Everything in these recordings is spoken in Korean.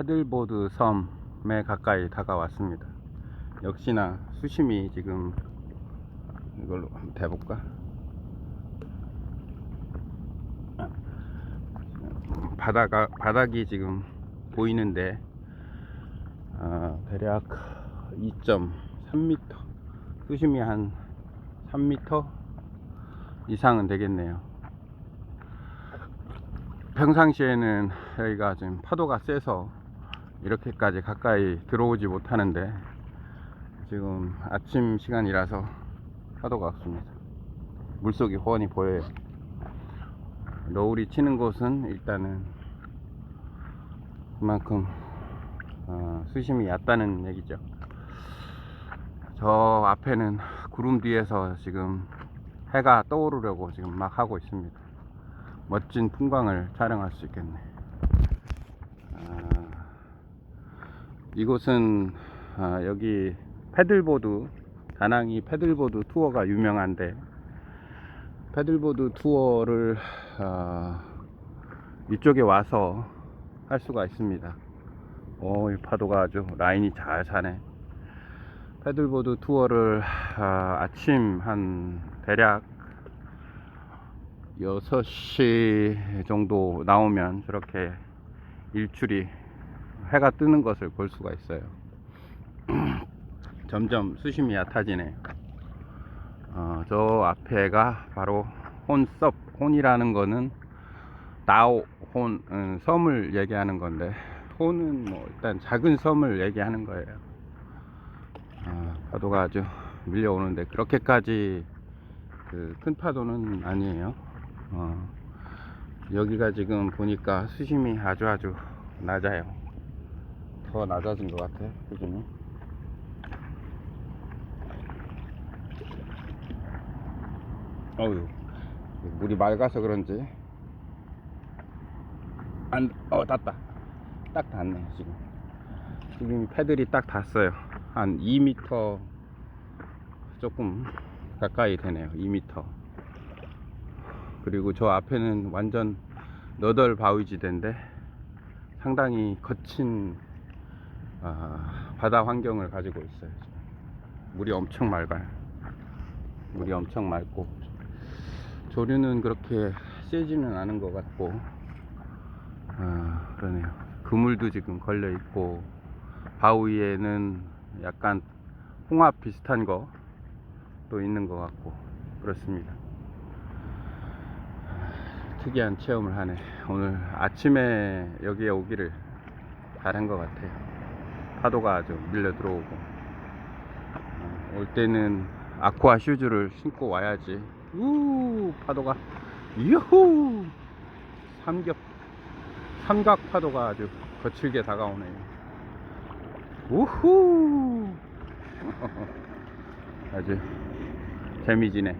패들보드 섬에 가까이 다가왔습니다. 역시나 수심이 지금 이걸로 한번 대볼까? 바다가 바닥이 지금 보이는데 어, 대략 2.3m 수심이 한 3m 이상은 되겠네요. 평상시에는 여기가 지금 파도가 세서 이렇게까지 가까이 들어오지 못하는데 지금 아침 시간이라서 파도가 없습니다. 물속이 훤히 보여요. 노을이 치는 곳은 일단은 그만큼 어, 수심이 얕다는 얘기죠. 저 앞에는 구름 뒤에서 지금 해가 떠오르려고 지금 막 하고 있습니다. 멋진 풍광을 촬영할 수 있겠네. 아, 이곳은 아, 여기 패들보드 다낭이 패들보드 투어가 유명한데 패들보드 투어를 아, 이쪽에 와서 할 수가 있습니다. 오, 이 파도가 아주 라인이 잘 차네. 패들보드 투어를 아, 아침 한 대략 6시 정도 나오면 저렇게 일출이 해가 뜨는 것을 볼 수가 있어요. 점점 수심이 얕아지네요. 어, 저 앞에가 바로 혼섭, 혼이라는 거는 나오, 혼, 음, 섬을 얘기하는 건데, 혼은 뭐 일단 작은 섬을 얘기하는 거예요. 아, 파도가 아주 밀려오는데, 그렇게까지 그 큰 파도는 아니에요. 어, 여기가 지금 보니까 수심이 아주 아주 낮아요. 더 낮아진 것 같아, 수심이. 어우, 물이 맑아서 그런지. 안, 어, 닿다. 딱 닿네, 지금. 지금 패들이 딱 닿았어요. 한 2m 조금 가까이 되네요. 2m. 그리고 저 앞에는 완전 너덜 바위지대인데 상당히 거친 아, 바다 환경을 가지고 있어요. 물이 엄청 맑아요. 물이 엄청 맑고 조류는 그렇게 세지는 않은 것 같고 아, 그러네요. 그물도 지금 걸려 있고 바위에는 약간 홍합 비슷한 거 또 있는 것 같고 그렇습니다. 특이한 체험을 하네. 오늘 아침에 여기에 오기를 잘한 것 같아요. 파도가 아주 밀려 들어오고 어, 올 때는 아쿠아 슈즈를 신고 와야지. 우 파도가 유후 삼겹 삼각 파도가 아주 거칠게 다가오네요. 우후 아주 재미지네.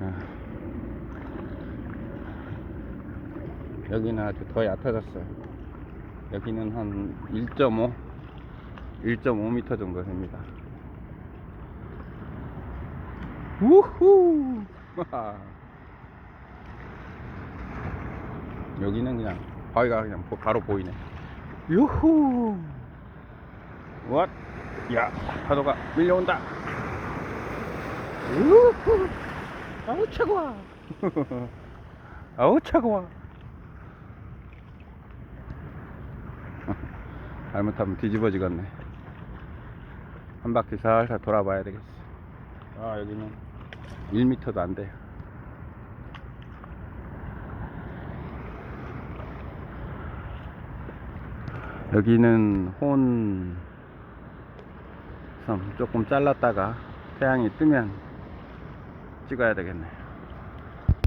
아. 여기는 아주 더 얕아졌어요. 여기는 한 1.5, 1.5m 정도 됩니다. 우후! 여기는 그냥 바위가 그냥 보- 바로 보이네. 유후! 왓? 야, 파도가 밀려온다. 우후! 아우 차고와. 아우 차고와. 잘못하면 뒤집어지겠네. 한 바퀴 살살 돌아봐야 되겠어. 아, 여기는 1m도 안 돼요. 여기는 혼, 섬 조금 잘랐다가 태양이 뜨면 찍어야 되겠네.